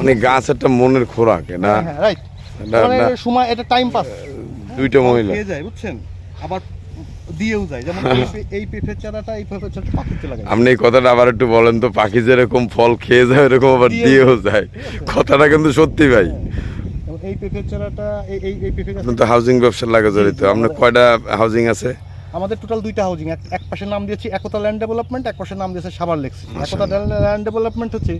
মানে গাছ একটা মনের খোরাক এটা হ্যাঁ রাইট এটা- মানে এটা সময় এটা টাইম পাস দুইটা মহিলা। যায় বুঝছেন? আবার দিয়েও যায় যেমন এই পেঁপের চারাটা এই পেঁপের চারাটা পাখিতে লাগাই আপনি এই কথাটা আবার একটু বলেন তো পাখি যেরকম ফল খেয়ে যায় এরকম আবার দিয়েও যায়। কথাটা কিন্তু সত্যি ভাই। যেমন এই পেঁপের চারাটা এই এই এই পেঁপে আপনি তো হাউজিং ব্যবসার লাগে জড়িত। আপনার কয়টা হাউজিং আছে? আমাদের টোটাল দুইটা হাউজিং এক এক পাশে নাম দিয়েছি একতা ল্যান্ড ডেভেলপমেন্ট এক পাশে নাম দিয়েছে সাবার লেক্সি একতা ল্যান্ড ডেভেলপমেন্ট হচ্ছে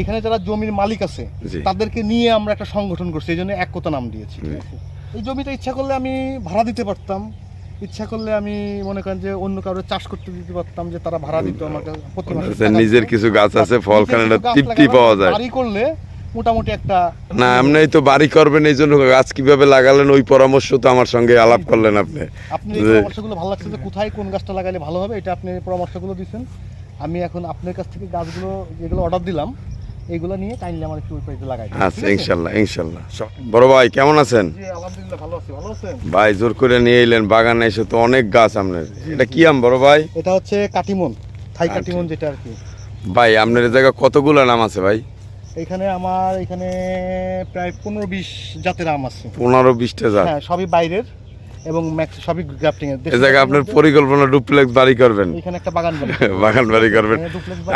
এখানে যারা জমির মালিক আছে তাদেরকে নিয়ে আমরা একটা সংগঠন করছি এই জন্য একতা নাম দিয়েছি? এই জমিটা ইচ্ছা করলে আমি ভাড়া দিতে পারতাম ইচ্ছা করলে আমি মনে করেন যে অন্য কারও চাষ করতে দিতে পারতাম যে তারা ভাড়া দিত আমার কাছে টাকা নিজের কিছু গাছ আছে ফল খানে তৃপ্তি পাওয়া যায়। বাড়ি করলে মোটামুটি একটা না আপনি তো বাড়ি করবেন এই জন্য গাছ কীভাবে লাগালেন ওই পরামর্শ তো আমার সঙ্গে আলাপ করলেন আপনি। আপনি পরামর্শগুলো ভালো লাগছে যে কোথায় কোন গাছটা লাগালে ভালো হবে এটা আপনি পরামর্শগুলো দিচ্ছেন আমি এখন আপনার কাছ থেকে গাছগুলো যেগুলো অর্ডার দিলাম এইগুলো নিয়ে কাইন্ডলি আমার একটু ওই লাগাই আচ্ছা? ইনশাল্লাহ ইনশাল্লাহ। বড় ভাই কেমন আছেন? জি আলহামদুলিল্লাহ ভালো আছি ভালো আছেন? ভাই জোর করে নিয়ে এলেন বাগানে এসে তো অনেক গাছ আপনার। এটা কি আম বড় ভাই? এটা হচ্ছে কাটিমন থাই। কাটিমন যেটা আর কি। ভাই আপনার এই জায়গায় কতগুলো নাম আছে ভাই? এখানে আমার এখানে প্রায় পনেরো বিশ জাতের আম আছে। পনেরো বিশটা জাত। হ্যাঁ সবই বাইরের এবং ম্যাক্স সবই গ্রাফটিং এর। এই জায়গায় আপনার পরিকল্পনা ডুপ্লেক্স বাড়ি করবেন। এখানে একটা বাগান বাড়ি বাগান বাড়ি করবেন।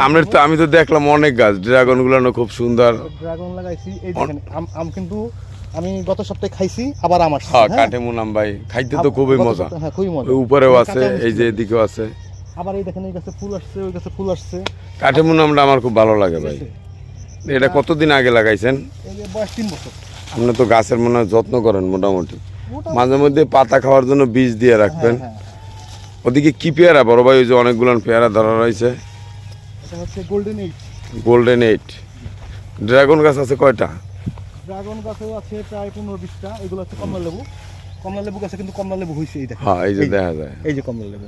আমরা তো আমি তো দেখলাম অনেক গাছ ড্রাগনগুলো খুব সুন্দর। ড্রাগন লাগাইছি এই দেখেন আম আম কিন্তু আমি গত সপ্তাহে খাইছি আবার আমার হ্যাঁ কাঠে মুনাম ভাই খাইতে তো খুবই মজা। হ্যাঁ খুবই মজা। উপরেও আছে এই যে এদিকেও আছে। আবার এই দেখেন এই গাছে ফুল আসছে ওই গাছে ফুল আসছে। কাঠে মুনামটা আমার খুব ভালো লাগে ভাই? এটা কতদিন আগে লাগাইছেন? আপনি তো গাছের মনে হয় যত্ন করেন মোটামুটি। মাঝে মধ্যে পাতা খাওয়ার জন্য বীজ দিয়ে রাখবেন। হ্যাঁ, হ্যাঁ। ওদিকে কি পেয়ারা? বড় ভাই ওই যে অনেকগুলো পেয়ারা ধরা রয়েছে। গোল্ডেন এইট ড্রাগন গাছ আছে কয়টা? ড্রাগন গাছেও আছে প্রায় পনেরো বিশটা। এগুলো হচ্ছে কমলা লেবু। কমলা লেবু গাছে কিন্তু কমলা লেবু হয়েছে এই হ্যাঁ এই যে দেখা যায়। এই যে কমলা লেবু।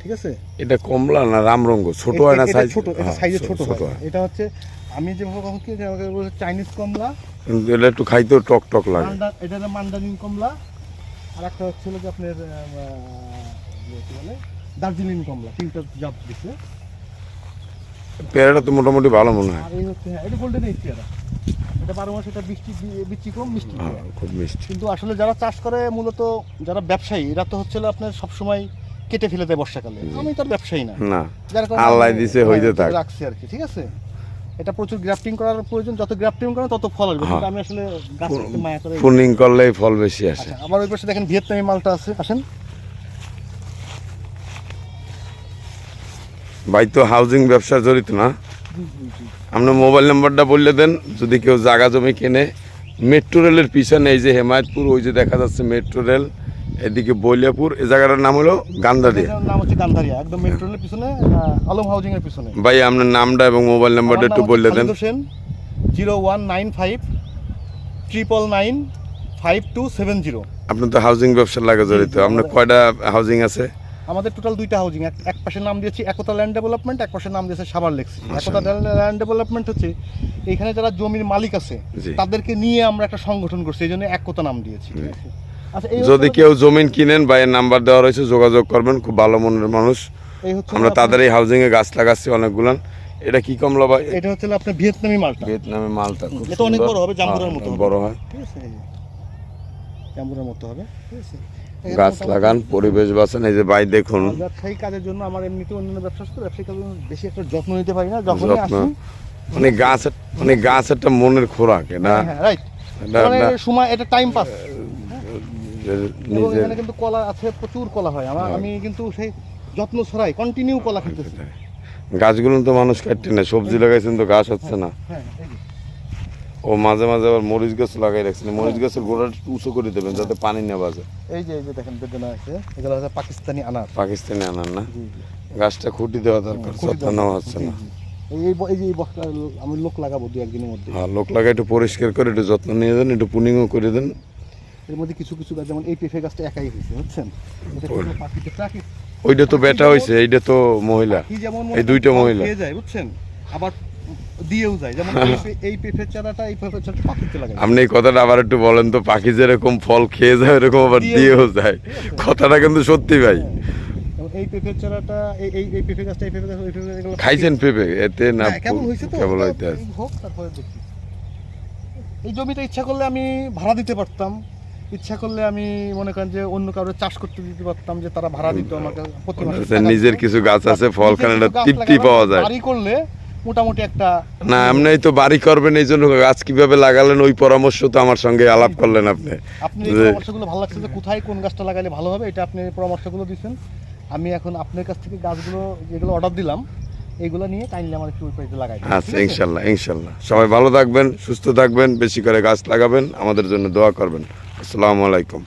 ঠিক আছে? এটা কমলা না রামরঙ্গ ছোট হয় না সাইজ ছোট হ্যাঁ, সাইজে ছোট হয়। এটা হচ্ছে আমি যেভাবে কখন আমাকে বলে চাইনিজ কমলা এটা একটু খাইতেও টক টক লাগে। এটা হলো মান্ডারিন কমলা আর একটা হচ্ছে যে আপনার কি বলে দার্জিলিং কমলা তিনটা জাত দিচ্ছে পেয়ারাটা তো মোটামুটি ভালো মনে হয়। আর এই হচ্ছে হ্যাঁ এটা গোল্ডেন এইট পেয়ারা। এটা বারো মাস এটা বৃষ্টি বৃষ্টি কম মিষ্টি হ্যাঁ খুব মিষ্টি। কিন্তু আসলে যারা চাষ করে মূলত যারা ব্যবসায়ী এরা তো হচ্ছে আপনার সবসময় কেটে ফেলে দেয় বর্ষাকালে। আমি তো ব্যবসায়ী না। না আল্লাহ দিছে হ্যাঁ, হইতে থাক। রাখছি আর কি ঠিক আছে? এটা প্রচুর গ্রাফটিং করার প্রয়োজন। যত গ্রাফটিং করেন তত ফল আসবে। কিন্তু হ্যাঁ। আমি আসলে গাছ করতে মায়া করে পুনিং করলেই ফল বেশি আসে। আচ্ছা আমার ওই পাশে দেখেন ভিয়েতনামি মালটা আছে। আসেন। ভাই তো হাউজিং ব্যবসা জড়িত না? আপনার মোবাইল নাম্বারটা বললে দেন যদি কেউ জায়গা জমি কেনে। মেট্রো রেলের পিছনে এই যে হেমায়তপুর ওই যে দেখা যাচ্ছে মেট্রো রেল এদিকে বৈলিয়াপুর এই জায়গাটার নাম হলো গান্ধারিয়া। নাম হচ্ছে গান্ধারিয়া একদম মেট্রো রেলের পিছনে আলম হাউজিং এর পিছনে। ভাই আপনার নামটা এবং মোবাইল নাম্বারটা একটু বললে দেন। Zero one nine five triple nine five two seven zero আপনি তো হাউজিং ব্যবসার লাগে জড়িত। আপনার কয়টা হাউজিং আছে? আমাদের টোটাল দুইটা হাউজিং এক পাশে নাম দিয়েছি একতা ল্যান্ড ডেভেলপমেন্ট এক পাশে নাম দিয়েছে সাবার লেক্সি। একতা ল্যান্ড ডেভেলপমেন্ট হচ্ছে এখানে যারা জমির মালিক আছে। তাদেরকে নিয়ে আমরা একটা সংগঠন করছি এই জন্য একতা নাম দিয়েছি ঠিক আছে? আচ্ছা যদি কেউ জমিন কিনেন বা এর নাম্বার দেওয়া রয়েছে যোগাযোগ করবেন খুব ভালো মনের মানুষ। আমরা তাদের এই হাউজিং এ গাছ লাগাচ্ছি অনেকগুলান। এটা কি কমলা ভাই? এটা হচ্ছে আপনার ভিয়েতনামি মালটা। ভিয়েতনামে মালটা খুব এটা অনেক বড় হবে, জাম্বুরার হ্যাঁ, মতো হবে। বড় হয়। জাম্বুরার মতো হবে ঠিক আছে। গাছ লাগান পরিবেশ বাঁচান এই যে ভাই দেখুন। আর ব্যবসায়িক কাজের জন্য আমার এমনিতে অন্যান্য ব্যবসা তো, ব্যবসায়িক কাজের জন্য বেশি একটা যত্ন নিতে পারি না। যখনই আসি মানে গাছ মানে গাছ একটা মনের খোরাক এটা হ্যাঁ রাইট এটা- মানে সময় এটা টাইম পাস নিজের এখানে কিন্তু কলা আছে প্রচুর কলা হয়। আমার আমি কিন্তু সেই যত্ন ছড়াই কন্টিনিউ কলা খেতেছি। গাছগুলো তো মানুষ কাটছে না সবজি লাগাইছেন তো গাছ হচ্ছে না। হ্যাঁ এই যে। ও মাঝে মাঝে আবার মরিচ গাছ লাগাই রাখছেন। মরিচ গাছের একটু উঁচু করে দেবেন যাতে পানি না বাজে। এই যে এই যে দেখেন বেদনা আছে। এগুলো হচ্ছে পাকিস্তানি আনার। পাকিস্তানে আনার না? গাছটা খুঁটি দেওয়া দরকার যত্ন নেওয়া হচ্ছে না। এই এই যে আমি লোক লাগাবো দু একদিনের মধ্যে। হ্যাঁ লোক লাগাই একটু পরিষ্কার করে একটু যত্ন নিয়ে দেন একটু পুনিংও করে দেন। এর মধ্যে কিছু কিছু গাছ যেমন এই পেঁপে গাছটা একাই হয়েছে বুঝছেন? এটা কিন্তু পাখিতে প্রাকৃতিক ওইটা তো বেটা হয়েছে এইটা তো মহিলা। যেমন এই দুইটা মহিলা। খেয়ে যায় বুঝছেন? আবার দিয়েও যায়। যেমন এই পেঁপের চারাটা এই পেঁপের চারাটা পাখিতে লাগাই আপনি এই কথাটা আবার একটু বলেন তো পাখি যেরকম ফল খেয়ে যায় এরকম আবার দিয়েও যায়। কথাটা কিন্তু সত্যি ভাই। এই পেঁপের চারাটা এই এই এই পেঁপে গাছটা এই পেঁপে গাছ ওই পেঁপে গাছ, খাইছেন পেঁপে? এতে না হ্যাঁ, কেমন হয়েছে তো। কেবল ওটা হইতে আছে। হোক তারপরে দেখি। এই জমিটা ইচ্ছা করলে আমি ভাড়া দিতে পারতাম। ইচ্ছা করলে আমি মনে করেন যে অন্য কারও চাষ করতে দিতে পারতাম যে তারা ভাড়া দিত আমাকে প্রতি মাসে নিজের কিছু গাছ আছে ফল খান তৃপ্তি পাওয়া যায়। বাড়ি করলে মোটামুটি একটা না আপনি তো বাড়ি করবেন এই জন্য গাছ কীভাবে লাগালেন ওই পরামর্শ তো আমার সঙ্গে আলাপ করলেন আপনি। আপনি পরামর্শগুলো ভালো লাগছে যে কোথায় কোন গাছটা লাগালে ভালো হবে এটা আপনি পরামর্শগুলো দিচ্ছেন আমি এখন আপনার কাছ থেকে গাছগুলো যেগুলো অর্ডার দিলাম এইগুলো নিয়ে কাইন্ডলি আমার একটু পাশে লাগাই আচ্ছা? ইনশাল্লাহ ইনশাল্লাহ। সবাই ভালো থাকবেন সুস্থ থাকবেন বেশি করে গাছ লাগাবেন আমাদের জন্য দোয়া করবেন। আসসালামু আলাইকুম।